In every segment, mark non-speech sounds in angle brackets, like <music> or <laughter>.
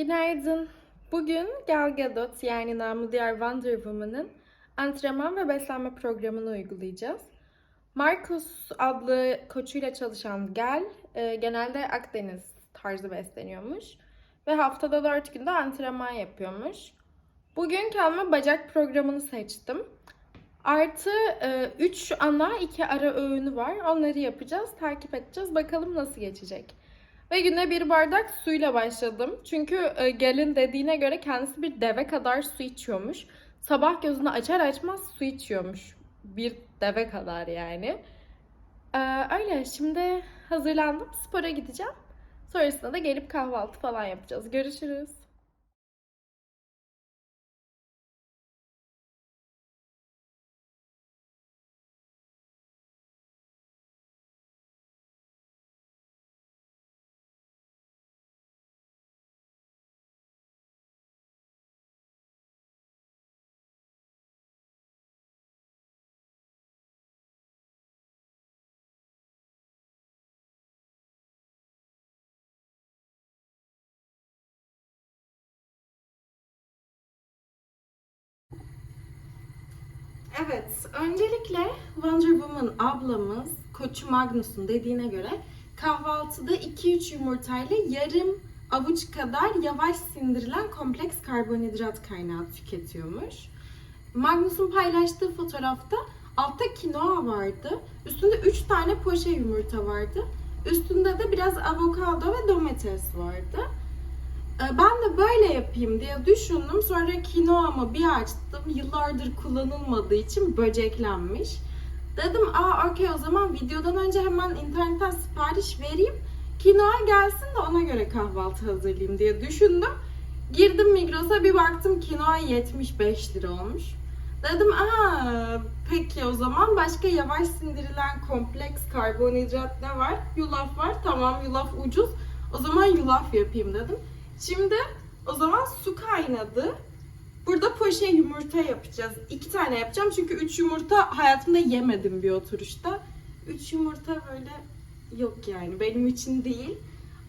Günaydın. Bugün Gal Gadot yani namı diğer Wonder Woman'ın antrenman ve beslenme programını uygulayacağız. Marcus adlı koçuyla çalışan Gal e, genelde Akdeniz tarzı besleniyormuş. Ve haftada 4 günde antrenman yapıyormuş. Bugün kendime bacak programını seçtim. Artı 3 ana 2 ara öğünü var. Onları yapacağız, takip edeceğiz. Bakalım nasıl geçecek. Ve güne bir bardak suyla başladım. Çünkü e, gelin dediğine göre kendisi bir deve kadar su içiyormuş. Sabah gözünü açar açmaz su içiyormuş. Bir deve kadar yani. Ee, öyle şimdi hazırlandım. Spora gideceğim. Sonrasında da gelip kahvaltı falan yapacağız. Görüşürüz. Evet, öncelikle Wonder Woman ablamız koçu Magnus'un dediğine göre kahvaltıda 2-3 yumurtayla yarım avuç kadar yavaş sindirilen kompleks karbonhidrat kaynağı tüketiyormuş. Magnus'un paylaştığı fotoğrafta altta kinoa vardı. Üstünde 3 tane poşe yumurta vardı. Üstünde de biraz avokado ve domates vardı. Ee, Ben de böyle yapayım diye düşündüm. Sonra kinoamı bir açtım. Yıllardır kullanılmadığı için böceklenmiş. Dedim aa okey o zaman videodan önce hemen internetten sipariş vereyim. Kinoa gelsin de ona göre kahvaltı hazırlayayım diye düşündüm. Girdim Migros'a bir baktım kinoa 75 lira olmuş. Dedim aa peki o zaman başka yavaş sindirilen kompleks karbonhidrat ne var? Yulaf var. Tamam yulaf ucuz. O zaman yulaf yapayım dedim. Şimdi o zaman su kaynadı. Burada poşe yumurta yapacağız. İki tane yapacağım çünkü üç yumurta hayatımda yemedim bir oturuşta. Üç yumurta böyle yok yani benim için değil.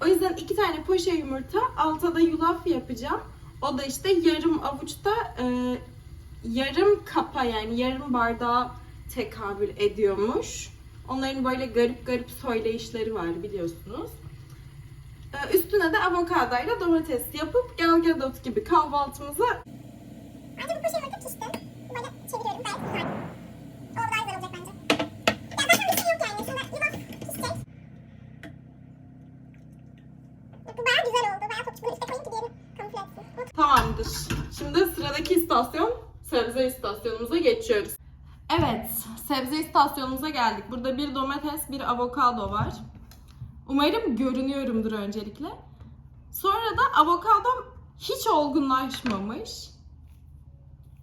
O yüzden iki tane poşe yumurta, altta da yulaf yapacağım. O da işte yarım avuçta e, yarım kapa yani yarım bardağa tekabül ediyormuş. Onların böyle garip garip söyleyişleri var biliyorsunuz. Ee, Üstüne de avokadoyla domates yapıp Gal Gadot gibi kahvaltımıza Bence bu poşe yumurta pişti. Böyle çeviriyorum gayet güzel. O daha güzel olacak bence. Ya zaten bir şey yok yani. Sonra yulaf pişecek. Bu bayağı güzel oldu. Bayağı topçuk böyle üstte koyayım ki diğeri kamufle etsin. tamamdır. Şimdi sıradaki istasyon sebze istasyonumuza geçiyoruz. Evet, sebze istasyonumuza geldik. Burada bir domates, bir avokado var. Umarım görünüyorumdur öncelikle. Sonra da avokadom hiç olgunlaşmamış.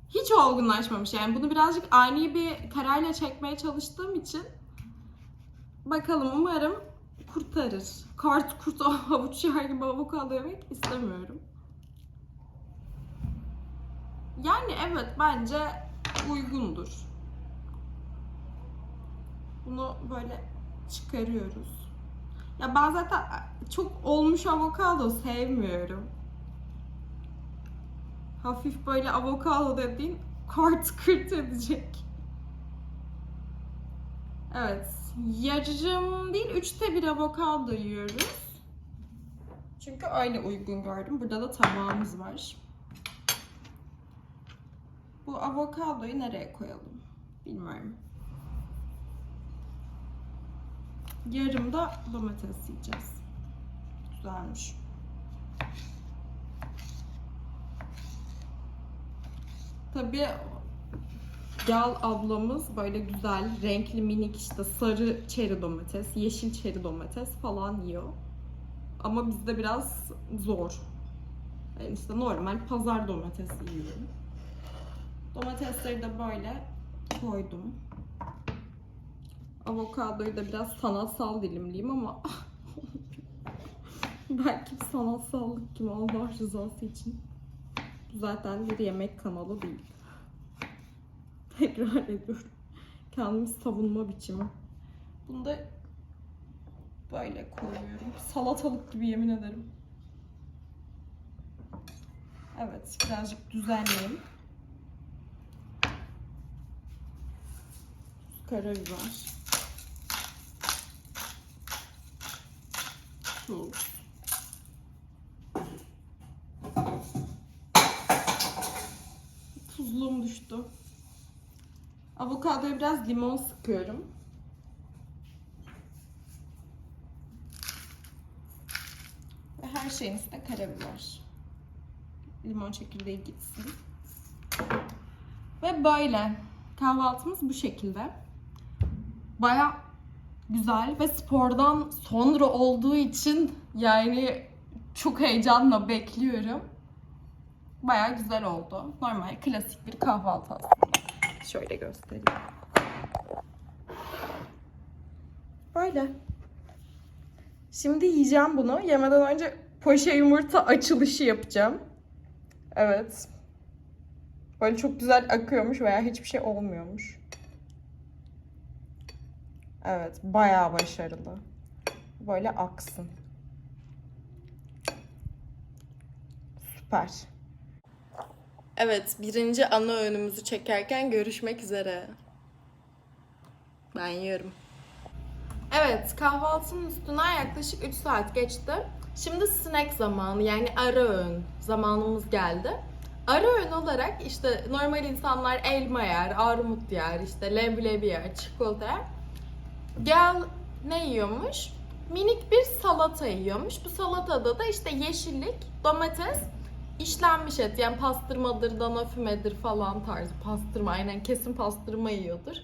Hiç olgunlaşmamış yani bunu birazcık ani bir kararla çekmeye çalıştığım için bakalım umarım kurtarır. Kart kurt <laughs> havuç yer gibi avokado yemek istemiyorum. Yani evet bence uygundur. Bunu böyle çıkarıyoruz. Ya ben zaten çok olmuş avokado sevmiyorum. Hafif böyle avokado dediğin kart <laughs> kırt edecek. Evet. Yarım değil, üçte bir avokado yiyoruz. Çünkü öyle uygun gördüm. Burada da tabağımız var. Bu avokadoyu nereye koyalım? Bilmiyorum. Yarım da domates yiyeceğiz. Güzelmiş. Tabii Gal ablamız böyle güzel, renkli minik işte sarı çeri domates, yeşil çeri domates falan yiyor. Ama bizde biraz zor. Yani işte normal pazar domatesi yiyorum. Domatesleri de böyle koydum. Avokadoyu da biraz sanatsal dilimliyim ama <laughs> belki sanatsallık gibi Allah rızası için. Zaten bir yemek kanalı değil. Tekrar ediyorum. Kendimi savunma biçimi. Bunu da böyle koyuyorum. Salatalık gibi yemin ederim. Evet, birazcık düzenleyeyim. Karabiber. Tuz. Tuzluğum düştü. Avokadoya biraz limon sıkıyorum. Ve her şeyin üstüne karabiber. Limon çekirdeği gitsin. Ve böyle. Kahvaltımız bu şekilde. Baya güzel ve spordan sonra olduğu için yani çok heyecanla bekliyorum. Baya güzel oldu. Normal klasik bir kahvaltı aslında. Şöyle göstereyim. Böyle. Şimdi yiyeceğim bunu. Yemeden önce poşe yumurta açılışı yapacağım. Evet. Böyle çok güzel akıyormuş veya hiçbir şey olmuyormuş. Evet, bayağı başarılı. Böyle aksın. Süper. Evet, birinci ana öğünümüzü çekerken görüşmek üzere. Ben yiyorum. Evet, kahvaltının üstüne yaklaşık 3 saat geçti. Şimdi snack zamanı yani ara öğün zamanımız geldi. Ara öğün olarak işte normal insanlar elma yer, armut yer, işte leblebi yer, çikolata yer. Gel ne yiyormuş? Minik bir salata yiyormuş. Bu salatada da işte yeşillik, domates, işlenmiş et yani pastırmadır, dana falan tarzı. Pastırma aynen kesin pastırma yiyordur.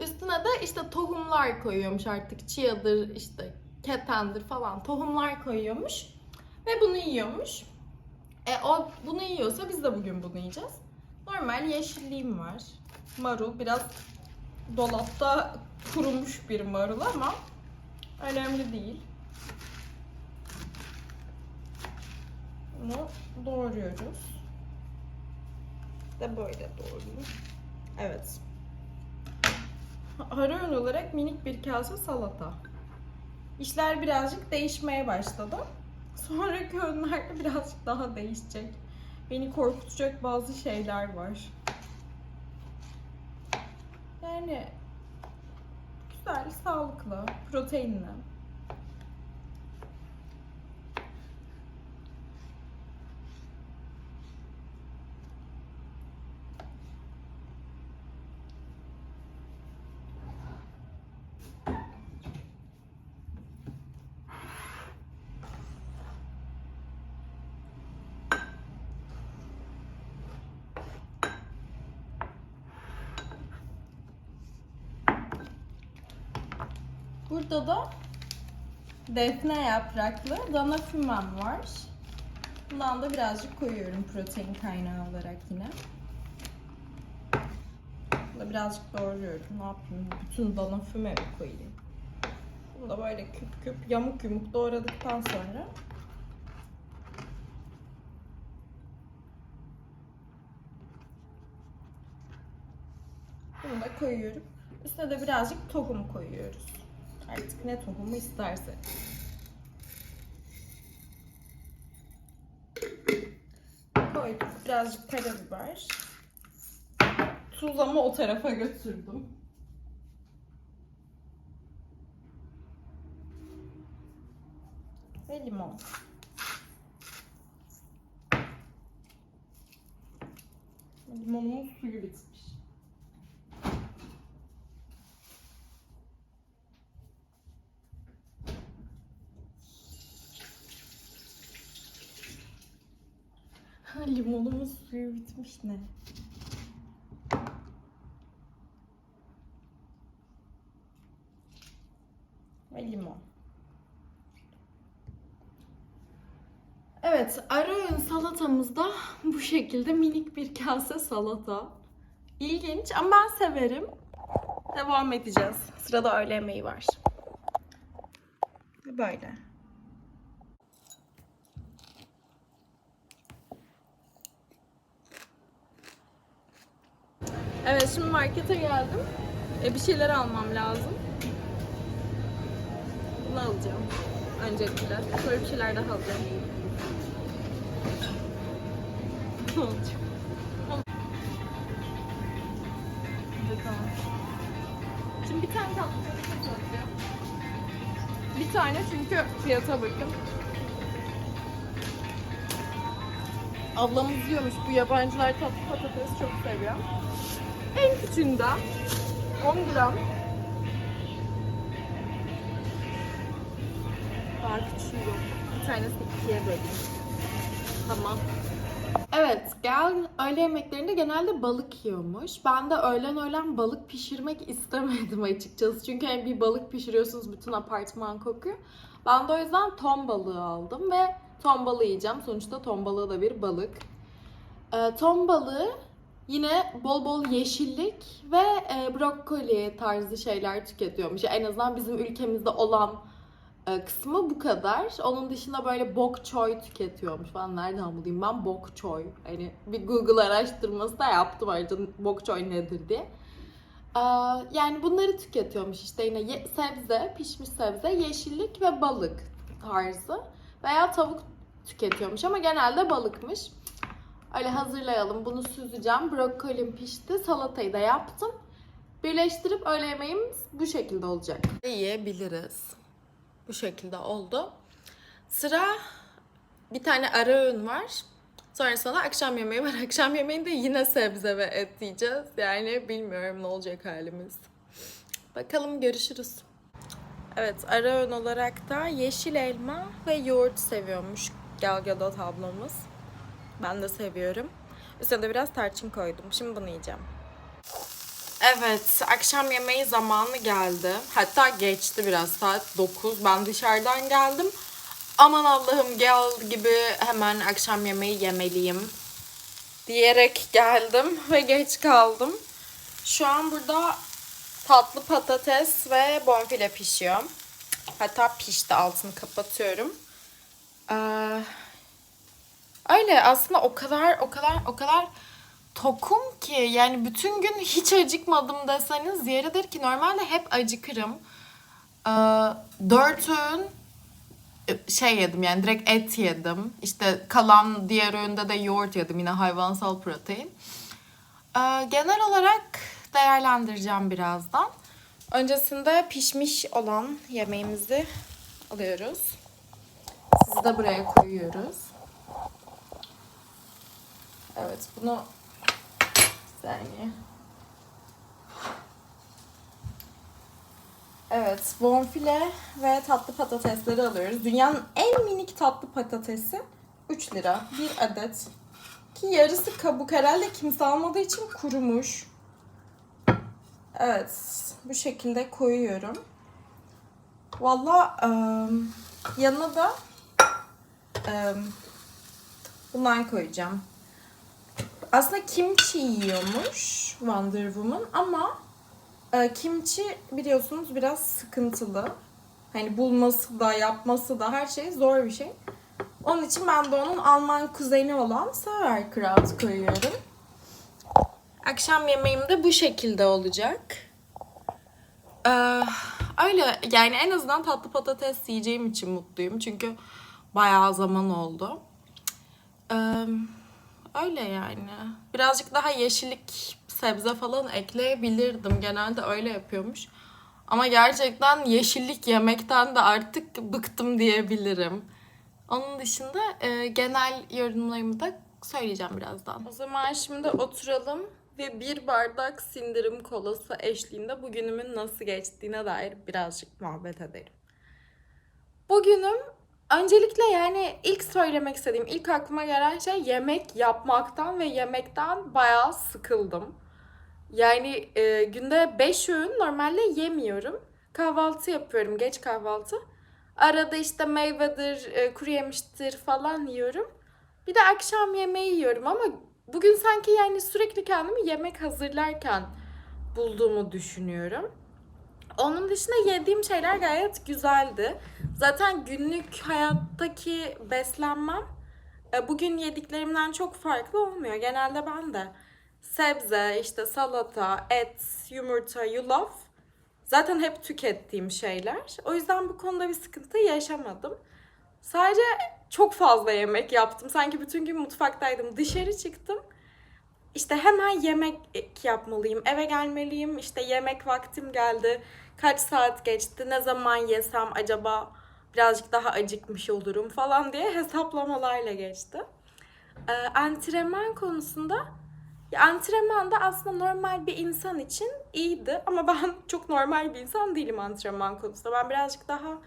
Üstüne de işte tohumlar koyuyormuş artık. Chia'dır, işte ketendir falan tohumlar koyuyormuş. Ve bunu yiyormuş. E o bunu yiyorsa biz de bugün bunu yiyeceğiz. Normal yeşilliğim var. Marul biraz dolapta kurumuş bir marul ama önemli değil. Bunu doğruyoruz. De böyle doğrayayım. Evet. Ara öğün olarak minik bir kase salata. İşler birazcık değişmeye başladı. Sonraki öğünlerde birazcık daha değişecek. Beni korkutacak bazı şeyler var. Yani güzel, sağlıklı, proteinli. Burada da defne yapraklı dana fümem var. Bundan da birazcık koyuyorum protein kaynağı olarak yine. Bunu da birazcık doğruyorum. Ne yapayım? Bütün dana füme mi koyayım? Bunu da böyle küp küp yamuk yumuk doğradıktan sonra bunu da koyuyorum. Üstüne de birazcık tohum koyuyoruz. Artık ne tohumu isterse. Koyduk. Birazcık karabiber. Tuz ama o tarafa götürdüm. Ve limon. Limonumun suyu bitmiş. Ha, limonumun suyu bitmiş ne? Ve limon. Evet, ara öğün salatamızda bu şekilde minik bir kase salata. İlginç ama ben severim. Devam edeceğiz. Sırada öğle yemeği var. Böyle. Evet şimdi markete geldim. E, bir şeyler almam lazım. Bunu alacağım. Öncelikle. Sonra bir şeyler daha alacağım. tamam. Şimdi bir tane tatlı. Bir tane çünkü fiyata bakın. Ablamız diyormuş bu yabancılar tatlı patates çok seviyor. En küçüğünden 10 gram. Daha küçüğü yok. Bir tanesini ikiye böleyim. Tamam. Evet, gel öğle yemeklerinde genelde balık yiyormuş. Ben de öğlen öğlen balık pişirmek istemedim açıkçası. Çünkü hani bir balık pişiriyorsunuz bütün apartman kokuyor. Ben de o yüzden ton balığı aldım ve ton balığı yiyeceğim. Sonuçta ton balığı da bir balık. Ee, ton balığı yine bol bol yeşillik ve e, brokoli tarzı şeyler tüketiyormuş. En azından bizim ülkemizde olan e, kısmı bu kadar. Onun dışında böyle bok choy tüketiyormuş falan. Nereden bulayım ben bok choy? Hani bir Google araştırması da yaptım ayrıca bok choy nedir diye. Ee, yani bunları tüketiyormuş işte yine ye- sebze, pişmiş sebze, yeşillik ve balık tarzı. Veya tavuk tüketiyormuş ama genelde balıkmış. Öyle hazırlayalım. Bunu süzeceğim. Brokolim pişti. Salatayı da yaptım. Birleştirip öğle yemeğimiz bu şekilde olacak. Yiyebiliriz. Bu şekilde oldu. Sıra bir tane ara öğün var. Sonrasında da akşam yemeği var. <laughs> Akşam yemeğinde yine sebze ve et yiyeceğiz. Yani bilmiyorum ne olacak halimiz. Bakalım görüşürüz. Evet ara öğün olarak da yeşil elma ve yoğurt seviyormuş Gal Gadot ablamız. Ben de seviyorum. Üstüne de biraz tarçın koydum. Şimdi bunu yiyeceğim. Evet, akşam yemeği zamanı geldi. Hatta geçti biraz saat 9. Ben dışarıdan geldim. Aman Allah'ım gel gibi hemen akşam yemeği yemeliyim diyerek geldim <laughs> ve geç kaldım. Şu an burada tatlı patates ve bonfile pişiyor. Hatta pişti altını kapatıyorum. Ee, öyle aslında o kadar o kadar o kadar tokum ki yani bütün gün hiç acıkmadım deseniz yeridir ki normalde hep acıkırım. Ee, dört öğün e, şey yedim yani direkt et yedim. İşte kalan diğer öğünde de yoğurt yedim yine hayvansal protein. Ee, genel olarak değerlendireceğim birazdan. Öncesinde pişmiş olan yemeğimizi alıyoruz. Sizi de buraya koyuyoruz. Evet bunu saniye. Evet, bonfile ve tatlı patatesleri alıyoruz. Dünyanın en minik tatlı patatesi 3 lira. Bir adet. Ki yarısı kabuk herhalde kimse almadığı için kurumuş. Evet, bu şekilde koyuyorum. Valla ım, yanına da ım, bundan koyacağım. Aslında kimchi yiyormuş Wonder Woman ama e, kimchi biliyorsunuz biraz sıkıntılı. Hani bulması da yapması da her şey zor bir şey. Onun için ben de onun Alman kuzeni olan Sauerkraut koyuyorum. Akşam yemeğim de bu şekilde olacak. Ee, öyle yani en azından tatlı patates yiyeceğim için mutluyum. Çünkü bayağı zaman oldu. Ee, öyle yani. Birazcık daha yeşillik, sebze falan ekleyebilirdim. Genelde öyle yapıyormuş. Ama gerçekten yeşillik yemekten de artık bıktım diyebilirim. Onun dışında e, genel yorumlarımı da söyleyeceğim birazdan. O zaman şimdi oturalım ve bir bardak sindirim kolası eşliğinde bugünümün nasıl geçtiğine dair birazcık muhabbet edelim. Bugünüm öncelikle yani ilk söylemek istediğim, ilk aklıma gelen şey yemek yapmaktan ve yemekten bayağı sıkıldım. Yani e, günde 5 öğün normalde yemiyorum. Kahvaltı yapıyorum, geç kahvaltı. Arada işte meyvedir, e, kuru yemiştir falan yiyorum. Bir de akşam yemeği yiyorum ama bugün sanki yani sürekli kendimi yemek hazırlarken bulduğumu düşünüyorum. Onun dışında yediğim şeyler gayet güzeldi. Zaten günlük hayattaki beslenmem e, bugün yediklerimden çok farklı olmuyor. Genelde ben de sebze, işte salata, et, yumurta, yulaf zaten hep tükettiğim şeyler. O yüzden bu konuda bir sıkıntı yaşamadım. Sadece çok fazla yemek yaptım. Sanki bütün gün mutfaktaydım. Dışarı çıktım. İşte hemen yemek yapmalıyım. Eve gelmeliyim. İşte yemek vaktim geldi. Kaç saat geçti? Ne zaman yesem acaba birazcık daha acıkmış olurum falan diye hesaplamalarla geçti. Ee, antrenman konusunda ya antrenman da aslında normal bir insan için iyiydi ama ben <laughs> çok normal bir insan değilim antrenman konusunda. Ben birazcık daha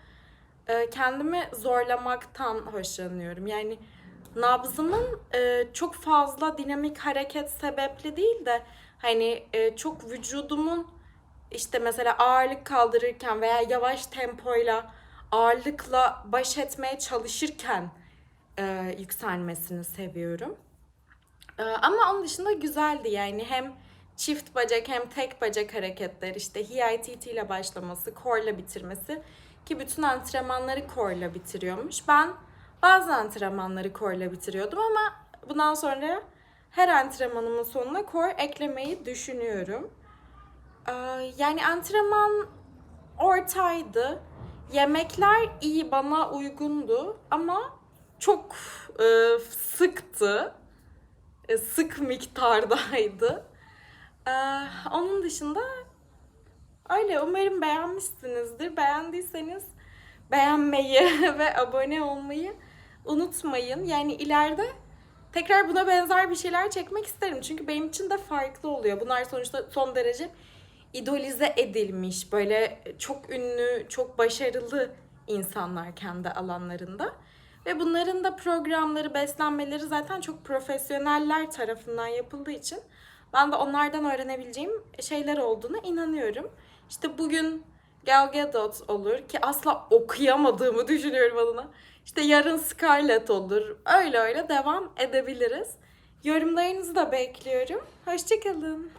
e, kendimi zorlamaktan hoşlanıyorum. Yani nabzımın e, çok fazla dinamik hareket sebepli değil de hani e, çok vücudumun işte mesela ağırlık kaldırırken veya yavaş tempoyla ağırlıkla baş etmeye çalışırken e, yükselmesini seviyorum. E, ama onun dışında güzeldi yani hem çift bacak hem tek bacak hareketler işte HIIT ile başlaması, core ile bitirmesi ki bütün antrenmanları core ile bitiriyormuş. Ben bazı antrenmanları ile bitiriyordum ama bundan sonra her antrenmanımın sonuna core eklemeyi düşünüyorum. Ee, Yani antrenman ortaydı. Yemekler iyi bana uygundu ama çok e, sıktı. E, sık miktardaydı. Ee, onun dışında öyle umarım beğenmişsinizdir. Beğendiyseniz beğenmeyi <laughs> ve abone olmayı unutmayın. Yani ileride tekrar buna benzer bir şeyler çekmek isterim. Çünkü benim için de farklı oluyor. Bunlar sonuçta son derece idolize edilmiş, böyle çok ünlü, çok başarılı insanlar kendi alanlarında. Ve bunların da programları, beslenmeleri zaten çok profesyoneller tarafından yapıldığı için ben de onlardan öğrenebileceğim şeyler olduğuna inanıyorum. İşte bugün Gal Gadot olur ki asla okuyamadığımı düşünüyorum adına. İşte yarın Scarlett olur. Öyle öyle devam edebiliriz. Yorumlarınızı da bekliyorum. Hoşçakalın.